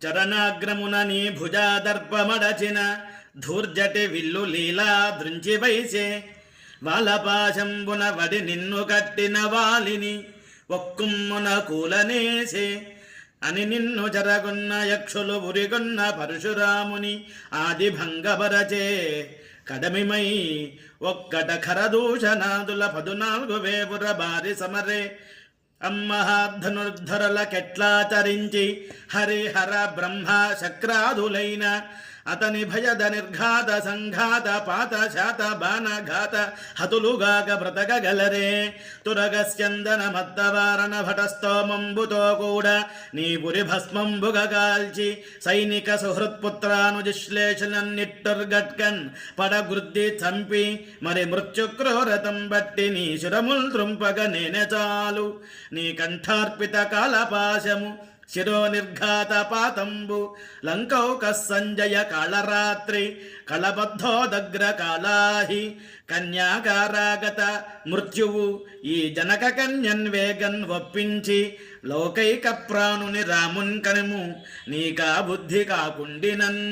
చరణాగ్రమున నీ భుజాదర్పమడచిన ధూర్జటి విల్లు లీలా దృంచి వైసే వాలపాశంబున వడి నిన్ను కట్టిన వాలిని ఒక్కుమ్మున కూలనేసే. అని నిన్ను జరగున్న యక్షులు ఉరిగొన్న పరశురాముని ఆది భంగపరచే కడమిమై ఒక్కట ఖరదూషణాదుల పదునాలుగు వేపుర బారి సమరే అమ్మహాధనుర్ధరల కెట్లాచరించి హరిహర బ్రహ్మ శక్రాదులైన అతని భయద నిర్ఘాత సంఘాత పాత శాత బాణఘాత హతులుగాక బ్రతకగలరే. తురగస్యందన మద్దవారణ భటస్తోమంబుతో కూడా నీ పురి భస్మంబుగ కాల్చి సైనిక సుహృత్పుత్రానుజిశ్లేషణ నిట్టుర్గట్కన్ పడగృద్ది చంపి మరి మృత్యుక్రోరతం బట్టి నీ శురముల్ త్రుంపగ నేనే చాలు. నీ కంఠార్పిత కాలపాశము శిరో నిర్ఘాత పాతంబు లంకౌక సంజయ కాళరాత్రి కళబద్ధోదగ్ర కాళాహి కన్యాకారాగత మృత్యువు ఈ జనక కన్యన్ వేగన్ ఒప్పించి లోకైక ప్రాణుని రామున్ కనుము నీకా బుద్ధి కాకుండినన్.